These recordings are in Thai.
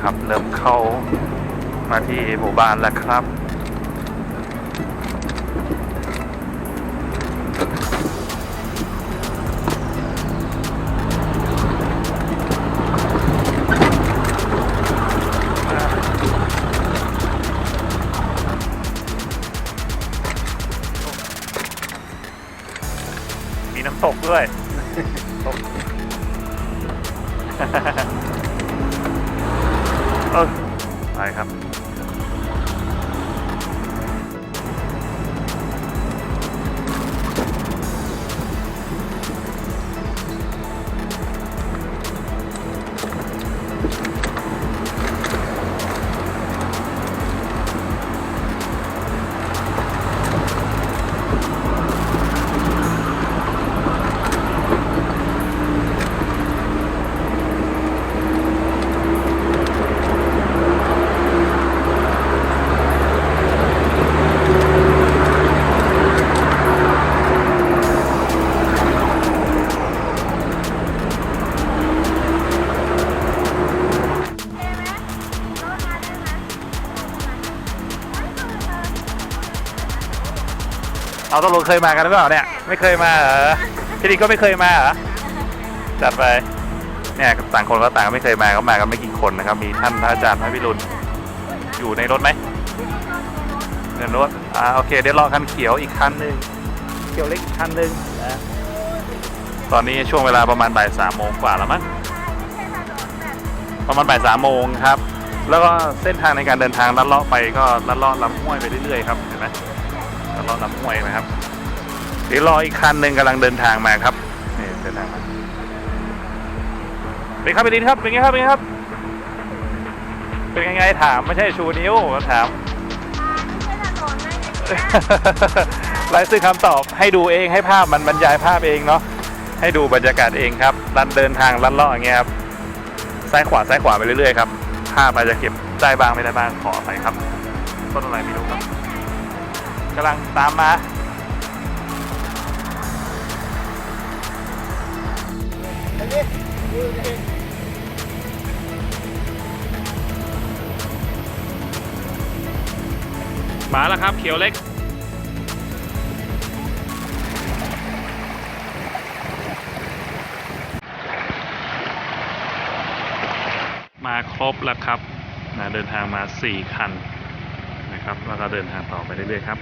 ครับ เริ่มเข้ามาที่หมู่บ้านแล้วครับ มีน้ำตกด้วยตก เออไปครับ ตกลงเคยมากันหรือเปล่าเนี่ย ไม่เคยมาเหรอพี่ดิก็ไม่เคยมาเหรอจัดไปเนี่ยต่างคนก็ต่างไม่เคยมาก็มากันไม่กี่คนนะครับ มีท่านพระอาจารย์พระพิรุณอยู่ในรถไหมในรถอ่าโอเคเดี๋ยวรอคันเขียวอีกคันหนึ่งเขียวเล็กอีกคันหนึ่งนะตอนนี้ช่วงเวลาประมาณบ่ายสามโมงกว่าแล้วมั้งประมาณบ่ายสามโมงครับ แล้วก็เส้นทางในการเดินทางลัดเลาะไปก็ลัดเลาะลำห้วยไปเรื่อยๆครับเห็นไหม ลัดเลาะลำห้วยนะครับเดี๋ยวรออีกคันหนึ่งกำลังเดินทางมาครับนี่เดินทางมาเป็นครับเป็นดินครับเป็นไงครับเป็นไงครับ เป็นยังไงถามไม่ใช่ชูนิ้วถามไลฟ์ซื้อคำตอบให้ดูเองให้ภาพมันบรรยายภาพเองเนาะให้ดูบรรยากาศเองครับรันเดินทางลัดเลาะอย่างเงี้ยครับซ้ายขวาซ้ายขวาไปเรื่อยๆครับภาพอาจจะเก็บได้บ้างไม่ได้บ้างขออภัยครับต้นอะไรไม่รู้ครับ กำลังตามมามาแล้วครับ เขียวเล็ก มาครบแล้วครับนะเดินทางมา 4 คันนะครับ แล้วก็เดินทางต่อไปเรื่อยๆครับ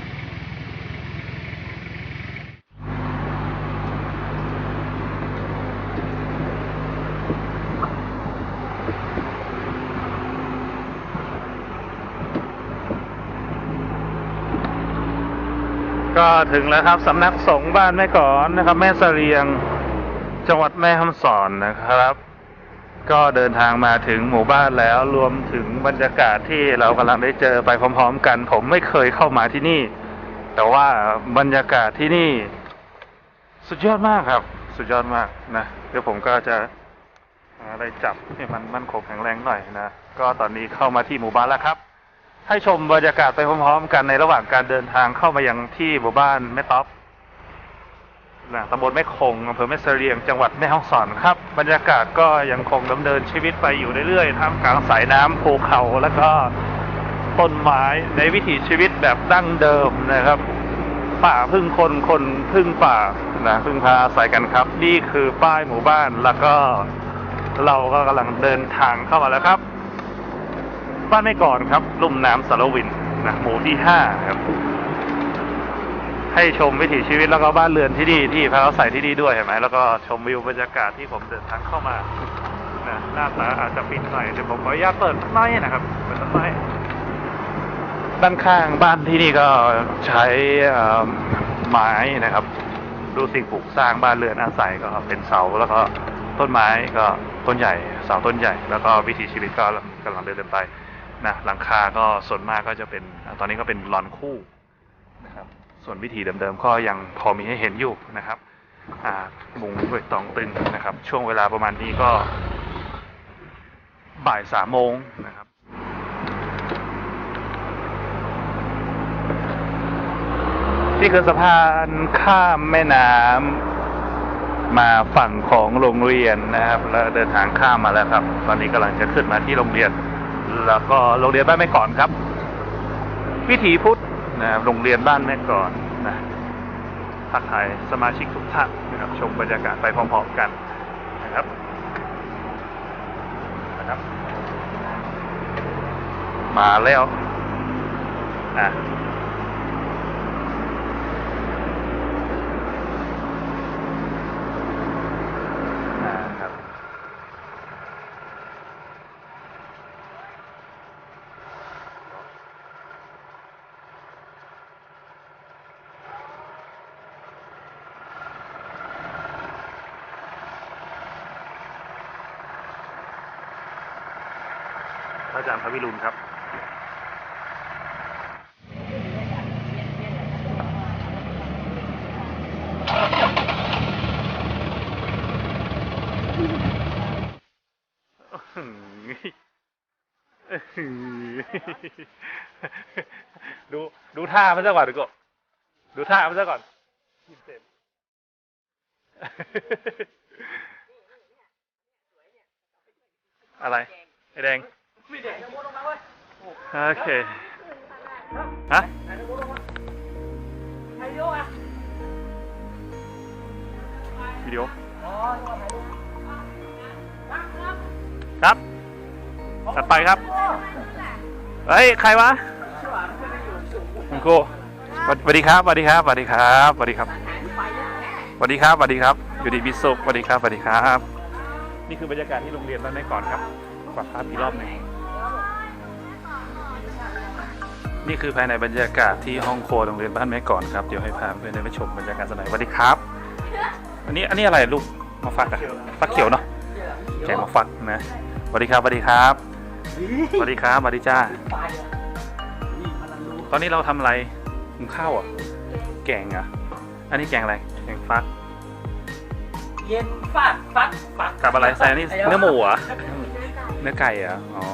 ก็ถึงแล้วครับสำนักสงฆ์บ้านแม่กอนนะครับ แม่เสรียงจังหวัดแม่ฮ่องสอนนะครับ ก็เดินทางมาถึงหมู่บ้านแล้วรวมถึงบรรยากาศที่เรากำลังได้เจอไปพร้อม ๆ กัน ผมไม่เคยเข้ามาที่นี่ แต่ว่าบรรยากาศที่นี่ สุดยอดมากครับ สุดยอดมากนะเดี๋ยวผมก็จะอะไรจับให้มันมั่นคงแข็งแรงหน่อยนะ ก็ตอนนี้เข้ามาที่หมู่บ้านแล้วครับ ให้ชมบรรยากาศไปพร้อมๆกันในระหว่างการเดินทางเข้ามายังที่หมู่บ้านแม่ต๊อบนะตำบลแม่คงอำเภอแม่เสรียงจังหวัดแม่ฮ่องสอนครับ บรรยากาศก็ยังคงดำเนินชีวิตไปอยู่เรื่อยๆท่ามกลางสายน้ำภูเขาแล้วก็ต้นไม้ในวิถีชีวิตแบบดั้งเดิมนะครับ ป่าพึ่งคนคนพึ่งป่านะพึ่งพาอาศัยกันครับ นี่คือป้ายหมู่บ้านแล้วก็เราก็กำลังเดินทางเข้ามาแล้วครับ บ้านไม่ก่อนครับลุ่มน้ำสารวินนะหมู่ที่ห้าครับให้ชมวิถีชีวิตแล้วก็บ้านเรือนที่นี่ที่พักอาศัยที่นี่ด้วยเห็นไหมแล้วก็ชมวิวบรรยากาศที่ผมเดินทางเข้ามานะหน้าตาอาจจะปิดหน่อยเดี๋ยวผมขออนุญาตเปิดสักหน้อยนะครับเปิดสักหน้อยด้านข้างบ้านที่นี่ก็ใช้ไม้นะครับ ดูสิ่งปลูกสร้างบ้านเรือนอาศัยก็เป็นเสาแล้วก็ต้นไม้ก็ต้นใหญ่เสาต้นใหญ่ แล้วก็วิถีชีวิตก็กำลังเดินไป นะหลังคาก็ส่วนมากก็จะเป็นตอนนี้ก็เป็นลอนคู่นะครับส่วนวิธีเดิมๆก็ยังพอมีให้เห็นอยู่นะครับมุงด้วยตองตึงนะครับ ช่วงเวลาประมาณนี้ก็บ่ายสามโมงนะครับนี่คือสะพานข้ามแม่น้ำมาฝั่งของโรงเรียนนะครับ แล้วเดินทางข้ามมาแล้วครับ ตอนนี้กำลังจะขึ้นมาที่โรงเรียน แล้วก็โรงเรียนบ้านแม่ก่อนครับ วิถีพุทธนะโรงเรียนบ้านแม่ก่อนนะทักทายสมาชิกทุกท่านนะครับชมบรรยากาศไปพร้อมๆกันนะครับนะครับ มาแล้วอะอ่าครับ พระอาจารย์พระ วิรุณครับดูดูท่ามันซะก่อนดีกว่าดูท่ามันซะก่อนยิ้มเต็มอะไรไอ้แดง โอเค ฮะวิดีโอครับจัดไปครับ เฮ้ย ใครวะ คุณครูสวัสดีครับ สวัสดีครับ สวัสดีครับ สวัสดีครับ สวัสดีครับ สวัสดีครับ อยู่ดีบิสุขสวัสดีครับ สวัสดีครับ นี่คือบรรยากาศที่โรงเรียนบ้านแม่ก่อนครับฝากภาพอีกรอบหนึ่ง นี่คือภายในบรรยากาศที่ห้องครัวโรงเรียนบ้านแม่ก่อนครับ เดี๋ยวให้พาเพื่อนได้ไปชมบรรยากาศสนายสวัสดีครับ อันนี้อันนี้อะไรลูกมาฟักอะฟักเขียวเนาะแกงมาฟักนะสวัสดีครับสวัสดีครับสวัสดีครับสวัสดีจ้า ตอนนี้เราทำอะไรหุงข้าวอะ แกงอะ อันนี้แกงอะไร แกงฟัก เย็นฟาดฟัดฟัดกับอะไรใส่อันนี้เนื้อหมูเหรอะเนื้อไก่เหรอะอ๋อ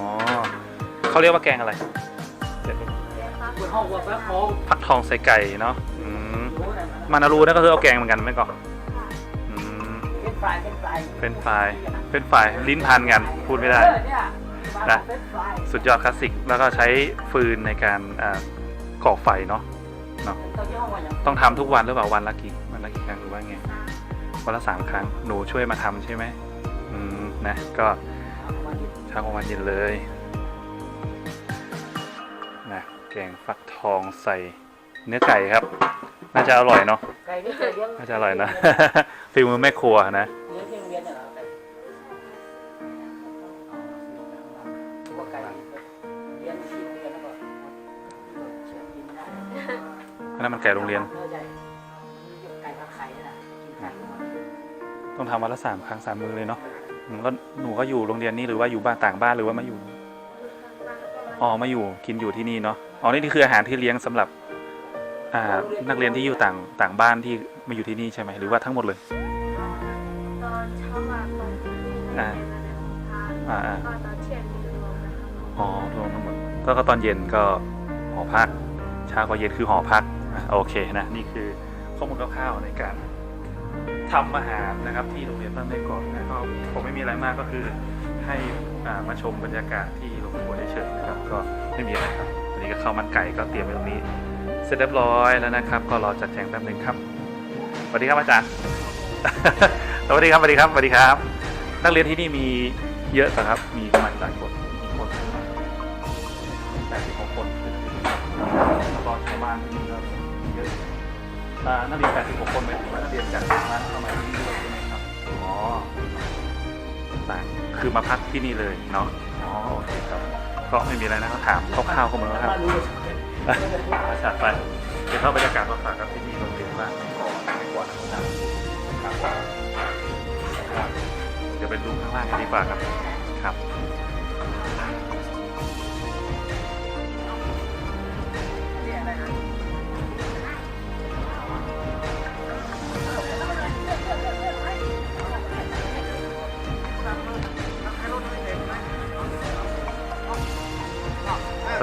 เขาเรียกว่าแกงอะไรบนห้องวัวแป๊บมอง ฟักทองใส่ไก่เนาะอืมมานารูนั่นก็คือเอาแกงเหมือนกันไหมก่อนอืมเป็นไฟเป็นไฟเป็นไฟล์เป็นไฟล์ลิ้นพันกันพูดไม่ได้นะเป็นไฟสุดยอดคลาสสิกแล้วก็ใช้ฟืนในการอ่าก่อไฟเนาะตอนที่ห้องว่าอย่างต้องทำทุกวันหรือเปล่าวันละกี่วันละกี่ครั้งหรือว่าไงวันละสามครั้งหนูช่วยมาทำใช่ไหมอืมนะก็เช้ากลางวันเย็นเลยนะ แกงฟักทองใส่เนื้อไก่ครับ น่าจะอร่อยเนาะ ไก่ไม่เคยเลี้ยงน่าจะอร่อยนะ ฝีมือแม่ครัวนะ เลี้ยงที่โรงเรียนเนี่ยเหรอไก่พวกไก่เลี้ยงที่โรงเรียนแล้วก็เชื่อกินได้อันนั้นมันไก่โรงเรียน เนื้อใหญ่ไก่ทำไข่นี่แหละกินไก่ทุกวันต้องทำวันละสามครั้งสามมือเลยเนาะหนูก็หนูก็อยู่โรงเรียนนี่หรือว่าอยู่บ้านต่างบ้านหรือว่ามาอยู่ อ๋อ มาอยู่กินอยู่ที่นี่เนาะ อ๋อนี่คืออาหารที่เลี้ยงสำหรับอ่านักเรียนที่อยู่ต่างต่างบ้านที่มาอยู่ที่นี่ใช่ไหมหรือว่าทั้งหมดเลยตอนเช้ามาตอนที่อ่าอ่าอ่าก็ตอนเที่ยงมีรวมนะคะอ๋อรวมทั้งหมดแล้วก็ตอนเย็นก็หอพักเช้ากับเย็นคือหอพักอะโอเคนะนี่คือข้อมูลคร่าวๆในการทำอาหารนะครับที่โรงเรียนบ้านแม่กอนนะก็ผมไม่มีอะไรมากก็คือให้อ่ามาชมบรรยากาศที่โรงครัวเฉยๆนะครับ ก็ไม่มีอะไรครับวั นี้ก็ข้าวมันไก่ก็เตรียมไว้ตรงนี้ เสร็จเรียบร้อยแล้วนะครับ ก็รอจัดแจงแป๊บหนึงครับสวัสดีครับอาจารย์สวัสดีครับสวัสดีครับสวัสดีครับ นักเรียนที่นี่มีเยอะครับ มีประมาณกี่คนกี่คนแปดสิบหกคนแล้วก็ชาวบ้านที่นี่ก็เยอะนักเรียนแปดสิบหกคนหมายถึงว่านักเรียนจากบ้านเข้ามาที่นี่ด้วยใช่ไหมครับอ๋อต่างคือมาพักที่นี่เลยเนาะอ๋อโอเคครับ ก็ไม่มีอะไรนะก็ถามคร่าวๆก็เหมือนกันครับบ้านรู้เลยจัดไปเดี๋ยวเข้าบรรยากาศมาฝากกับที่นี่โรงเรียนบ้านก่อนไม่กว่านะครับเดี๋ยวไปดูข้างล่างกันดีกว่าครับ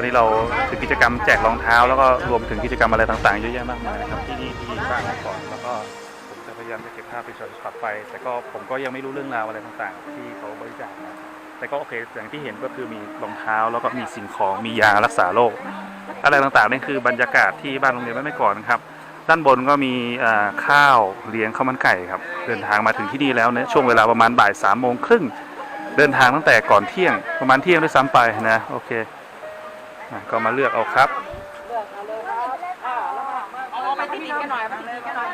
อนนี้เราถึงกิจกรรมแจกรองเท้า แล้วก็รวมถึงกิจกรรมอะไรต่างๆเยอะแยะมากมายนะครับที่นี่ที่บ้านก่อนแล้วก็ผมจะพยายามจะเก็บภาพเป็นช็อตๆไป แต่ก็ผมก็ยังไม่รู้เรื่องราวอะไรต่างๆ ที่เขาบริจาคมาแต่ก็โอเคอย่างที่เห็นก็คือมีรองเท้าแล้วก็มีสิ่งของมียารักษาโรคอะไรต่างๆนี่คือบรรยากาศที่บ้านโรงเรียนบ้านไม่ก่อนนะครับด้านบนก็มีข้าวเลี้ยงข้าวมันไก่ครับเดินทางมาถึงที่นี่แล้วเนี่ยช่วงเวลาประมาณบ่ายสามโมงครึ่งเดินทางตั้งแต่ก่อนเที่ยงประมาณเที่ยงด้วยซ้ำไปนะโอเค ก็มาเลือกเอาครับเลือกเอาเลยครับอ่าแล้วมาเอาเอาไปติดๆกันหน่อยมาติดๆกันหน่อย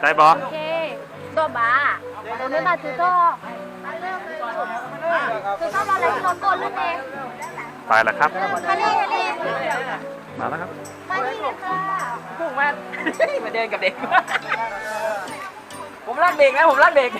ได้บอโอเคตัวบ้าตัวไม่มาถือตัวคือชอบอะไรที่เราโกนลูกเองไปแล้วครับ มานี่มานี่มาแล้วครับ มานี่เลยค่ะพุ่งมามาเดินกับเด็ก ผมลากเบรกนะผมลากเบรก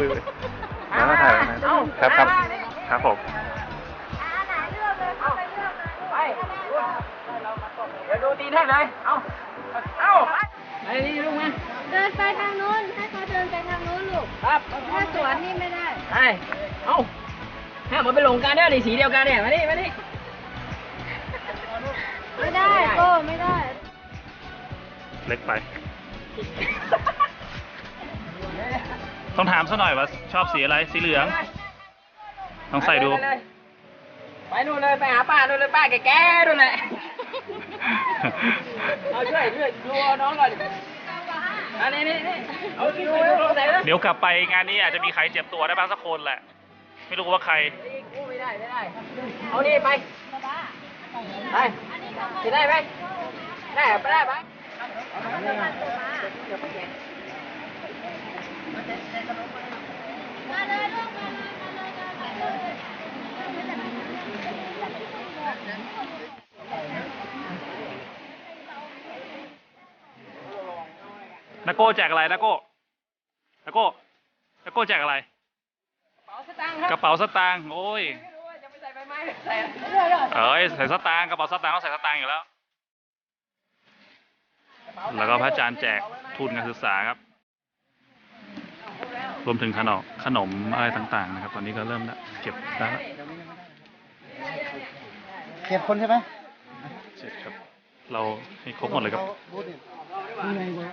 มาถ่ายนะครับครับครับผมอันไหนเลือกเลยเอาไปเลือกเลยไปเดี๋ยวดูตีนให้เลย เอาเอาไปนี่ลูกมาเดินไปทางนู้น ให้เขาเดินไปทางนู้นลูก ครับถ้าสวนนี่ไม่ได้ ไป เอาห้ามมันไปหลงกันเนี่ยนี่สีเดียวกันเนี่ย มานี่มานี่ไม่ได้โก้ไม่ได้ เล็กไป ต้องถามซะหน่อยว่าชอบสีอะไร สีเหลืองต้องใส่ดู ไปนู่นเลยไปหาป้านู่นเลยป้าแก่ๆนู่นแหละ เอาช่วยช่วยดูน้องก่อนอันนี้นี่นี่เอาดูดูใส่เลยเดี๋ยวกลับไปงานนี้อาจจะมีใครเจ็บตัวได้บ้างสักคนแหละ ไม่รู้ว่าใคร กู้ไม่ได้ไม่ได้ เอานี่ไป ไปจะได้ไหมได้ไปได้ไหม นาโก้แจกอะไรนาโก้นาโก้นาโก้แจกอะไร เป๋าสตางค์ครับกระเป๋าสตางค์โอ้ย ไม่รู้ว่าจะไปใส่ไปไหมใส่เรื่อยๆเอ้ยใส่สตางค์กระเป๋าสตางค์ต้องใส่สตางค์อยู่แล้ว แล้วก็พระอาจารย์แจกทุนการศึกษาครับ รวมถึงขนมขนมอะไรต่าง ๆ นะครับ ตอนนี้ก็เริ่มแล้วเก็บได้แล้วเจ็ดคนใช่ไหมเสร็จครับ เราให้ครบหมดเลยครับบูธนี่นี่ไงวะ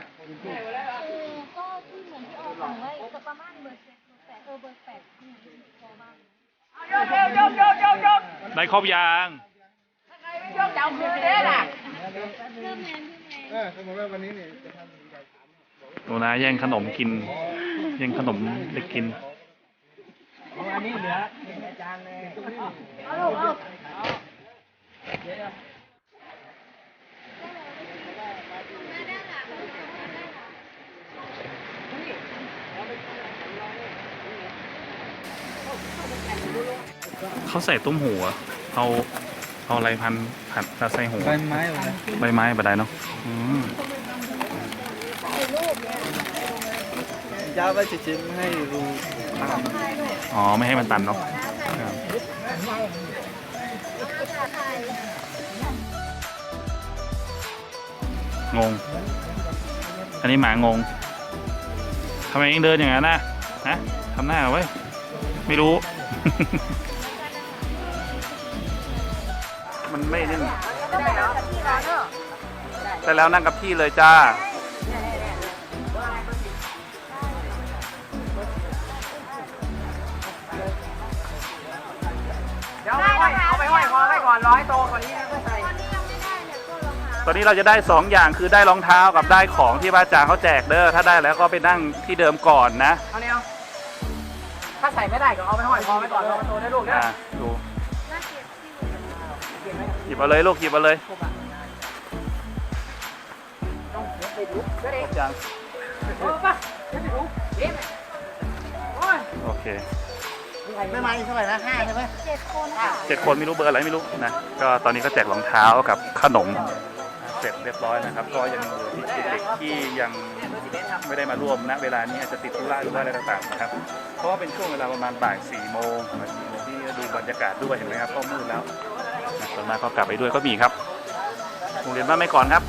ก็ที่เหมือนที่ออกของไว้ก็ประมาณเบอร์เจ็ดเบอร์แปดเออเบอร์แปดนี่พอบ้างยกยกยกยกยกยกได้ครบยางยกจะเอาคืนได้ล่ะเริ่มแมนที่แมนเออสมมติว่าวันนี้เนี่ยจะทำ หนูนะแย่งขนมกิน แย่งขนมเด็กกินอันนี้เหลืออาจารย์เลยเอาลูกเอาเขาใส่ตุ้มหูเหรอเอาเอาอะไรพันผัดใส่หูใบไม้หมดเลยใบไม้บดได้เนาะอืม ยาวไปจิมให้ดูตามอ๋อ ไม่ให้มันตันเนาะครับงง อันนี้หมางงทำไมเองเดินอย่างนั้นนะฮะทำหน้าไว้ยไม่รู้ มันไม่นิ่งแต่แล้วนั่งกับที่เลยจ้า โตกว่านี้ก็ใส่ตอนนี้ยังไม่ได้เลยก็รองเท้าตอนนี้เราจะได้สองอย่างคือได้รองเท้ากับได้ของที่พระอาจารย์เขาแจกเด้อถ้าได้แล้วก็ไปนั่งที่เดิมก่อนนะเอาเนี่ยถ้าใส่ไม่ได้ก็เอาไปห้อยคอไว้ก่อนรอโตได้ลูกนะอ่าดูน่าเกลียดที่หยิบเอาเลยลูกหยิบเอาเลยต้องเดี๋ยวไปดูเดี๋ยวดิยังโอ้ป่ะเดี๋ยวไปดูเดี๋ยวโอ้ยโอเค ไม่ไม้เท่าไหร่นะห้าใช่ไหมเจ็ดคนค่ะเจ็ดคนไม่รู้เบอร์อะไรไม่รู้นะ ก็ตอนนี้ก็แจกรองเท้ากับขนมเสร็จเรียบร้อยนะครับ ก็ยังเหลือที่เด็กๆที่ยังไม่ได้มาร่วมณเวลานี้อาจจะติดธุระหรือว่าอะไรต่างๆนะครับ เพราะว่าเป็นช่วงเวลาประมาณบ่ายสี่โมงนาทีที่ดูบรรรยากาศด้วยเห็นไหมครับก็มืดแล้วนะส่วนมากก็กลับไปด้วยก็มีครับโรงเรียนบ้านไม่ก่อนครับ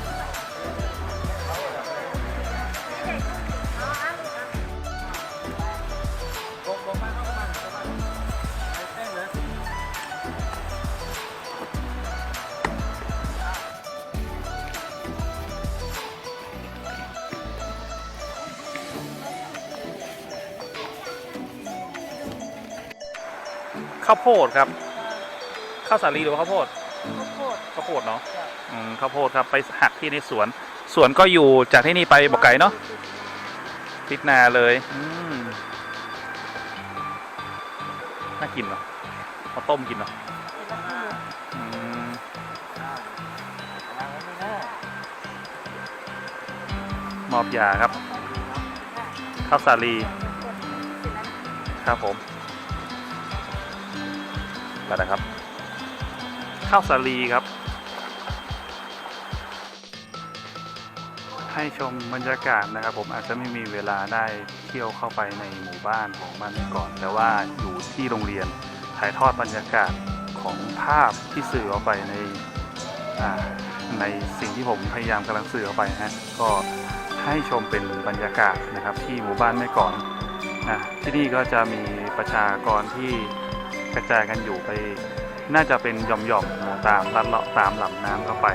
ข้าวโพดครับ ข้าวสาลีหรือว่าข้าวโพด ข้าวโพดข้าวโพดเนาะอืมข้าวโพดครับไปหักที่ในสวน สวนก็อยู่จากที่นี่ไปบอกไก่เนาะพิจนาเลยอืมน่ากินเนาะเอาต้มกินเนาะอืมมอบยาครับ ข้าวสาลีครับผม ไปนะครับ ข้าวสาลีครับ ให้ชมบรรยากาศนะครับ ผมอาจจะไม่มีเวลาได้เที่ยวเข้าไปในหมู่บ้านของบ้านแม่ก่อน แต่ว่าอยู่ที่โรงเรียนถ่ายทอดบรรยากาศของภาพที่สื่อออกไปในในสิ่งที่ผมพยายามกำลังสื่อออกไปนะฮะก็ให้ชมเป็นบรรยากาศนะครับที่หมู่บ้านแม่ก่อนนะที่นี่ก็จะมีประชากรที่ กระจายกันอยู่ไป น่าจะเป็นหย่อมๆนะตามลัดเลาะตามลำน้ำเข้าไป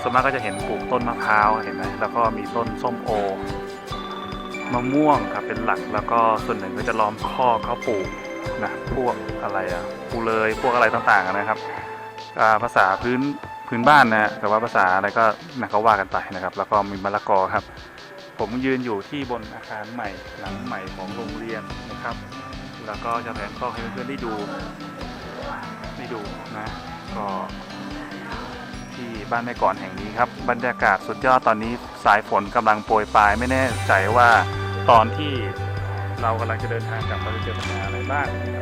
ส่วนมากก็จะเห็นปลูกต้นมะพร้าวเห็นไหมแล้วก็มีต้นส้มโอมะม่วงครับเป็นหลักแล้วก็ส่วนหนึ่งก็จะล้อมข้อเขาปลูกนะพวกอะไรอะปูเลยพวกอะไรต่างๆนะครับภาษาพื้นพื้นบ้านนะฮะแต่ว่าภาษาอะไรก็นะก็ว่ากันไปนะครับ แล้วก็มีมะละกอครับ ผมยืนอยู่ที่บนอาคารใหม่หลังใหม่ของโรงเรียนนะครับ แล้วก็จะแผนกล้องให้เพื่อนๆได้ดูได้ดูนะก็ที่บ้านแม่ก่อนแห่งนี้ครับ บรรยากาศสุดยอดตอนนี้สายฝนกำลังโปรยปลายไม่แน่ใจว่าตอนที่เรากำลังจะเดินทางกลับเราจะเจอปัญหาอะไรบ้างน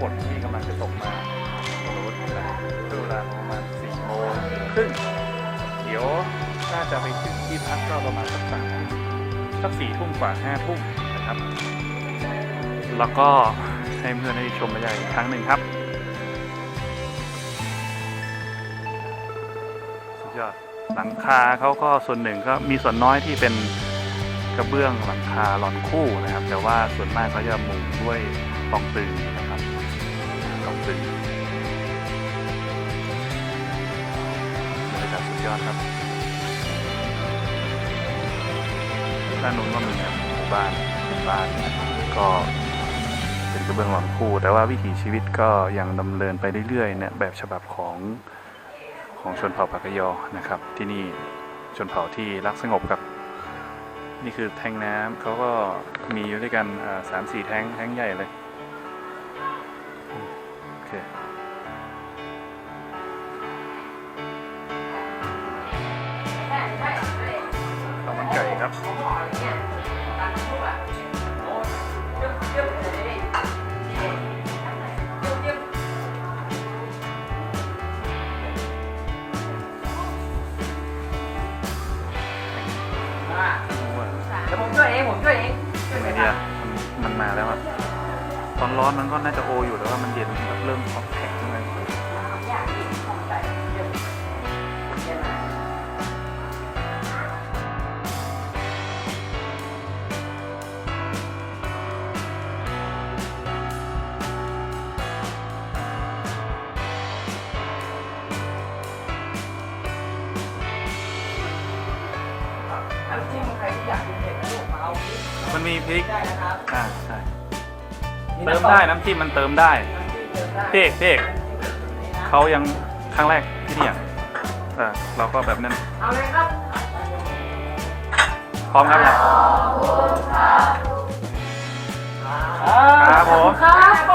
ฝนที่กำลังจะตกมาโอ้โหเวลาประมาณสี่โมงครึ่งเดี๋ยวน่าจะไปถึงที่พักก็ประมาณสักสามสักสี่ทุ่มกว่าห้าทุ่มนะครับ แล้วก็ให้เพื่อนได้ชมบรรยากาศอีกครั้งหนึ่งครับ สุดยอดหลังคาเขาก็ส่วนหนึ่งก็มีส่วนน้อยที่เป็นกระเบื้องหลังคาหลอนคู่นะครับ แต่ว่าส่วนมากเขาจะมุงด้วยตองตึงนะครับตองตึงบรรยากาศสุดยอดครับด้านนู้นก็มีหมู่บ้านบ้านก็ กระเบื้องหลอนคู่ แต่ว่าวิถีชีวิตก็ยังดำเนินไปเรื่อยๆเนี่ยแบบฉบับของของชนเผ่าปากกยอนะครับ ที่นี่ชนเผ่าที่รักสงบครับ นี่คือแทงน้ำเขาก็มีอยู่ด้วยกันอ่าสามสี่แทงแทงใหญ่เลยอืมโอเคข้าวมันไก่ครับ มันมีพริกได้นะครับอ่าใช่เติมได้น้ำจิ้มมันเติมได้เพกเพกเขายังครั้งแรกที่เนี่ยเออเราก็แบบนั้นเอาเลยครับพร้อมครับเนี่ยครับผมครับ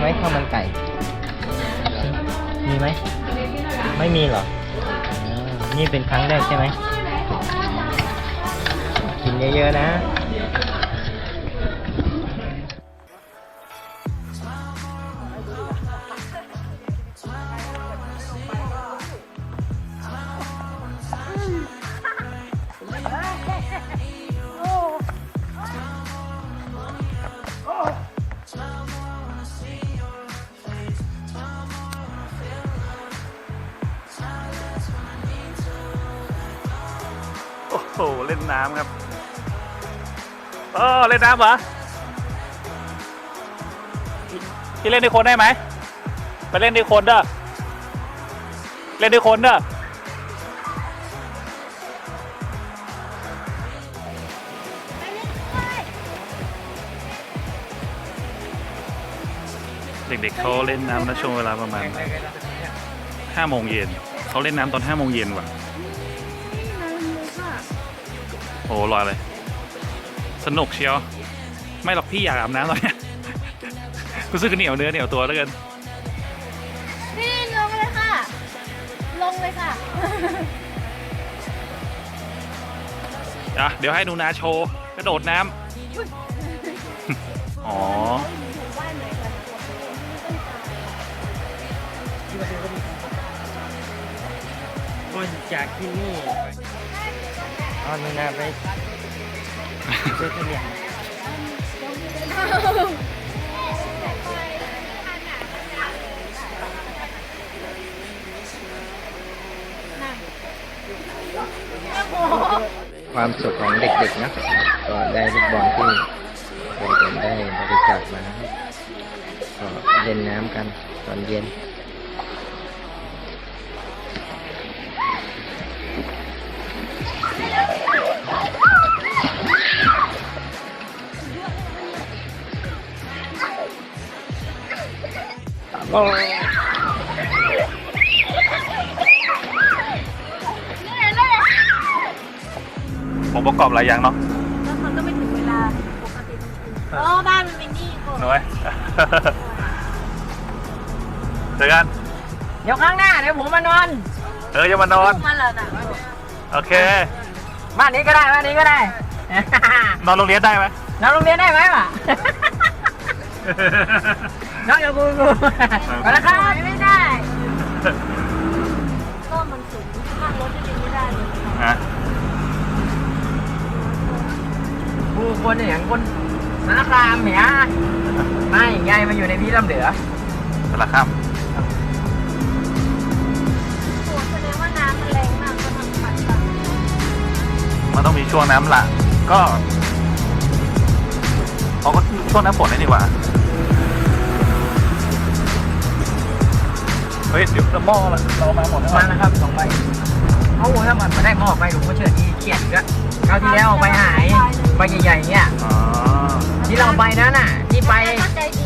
ไหมข้าวมันไก่ มีไหม ไม่มีเหรอนี่เป็นครั้งแรกใช่ไหม กินเยอะๆนะ เหรอที่เล่นในคนได้ไหมไปเล่นในคนเด้อเล่นในคนเด้อเด็กๆเขาเล่นน้ำนะช่วงเวลาประมาณห้าโมงเย็นเขาเล่นน้ำตอนห้าโมงเย็นว่ะโอ้ลอยเลย สนุกเชียว ไม่หรอกพี่อยากอาบน้ำตอนเนี้ยรู้สึกเหนียวเนื้อเหนียวตัวแล้วกันนี่ลงเลยค่ะ ลงเลยค่ะ อะเดี๋ยวให้หนูนาโชว์กระโดดน้ำอ๋อคนจากที่นี่เอาหนูนาไปช่วยกันเลี้ยง ความสุขของเด็กๆนะก็ได้ลูกบอลที่เด็กๆได้บริจาคมานะครับก็เล่นน้ำกันตอนเย็น ผมประกอบหลายอย่างเนาะแล้วมันก็ไม่ถึงเวลาปกติต้องกินอ๋อบ้านมันเป็นนี่ก่อนหน่วยเจอกัน เดี๋ยวข้างหน้าเดี๋ยวผมมานอน เอออย่ามานอนมันแล้วนะโอเค บ้านนี้ก็ได้บ้านนี้ก็ได้ นอนโรงเรียนได้ไหมนอนโรงเรียนได้ไหมวะ น้องอย่าบูบูไปแล้วครับไม่ได้ก็มันสูงนั่งรถจะยังไม่ได้เลยฮะผู้คนอย่างคนสารคามเนี่ยไม่ไงมาอยู่ในพี่ลำเหลือสารคามโอ้แสดงว่าน้ำมันแรงมากก็ทำปัดปัดมันต้องมีช่วงน้ำหลากก็เขาก็ช่วงน้ำฝนได้ดีกว่า ฮ้ยเดี๋ยวจะหม้อละเรามาหมดแล้วมาแล้วครับสองใบเอาถ้ามันมาได้หม้อไปลุงก็เชิญนี่เขียนก็คราวที่แล้วเอาไปหายใบใหญ่ๆเนี่ยอ๋อที่เราใบนั้นน่ะที่ไปก็ใจดี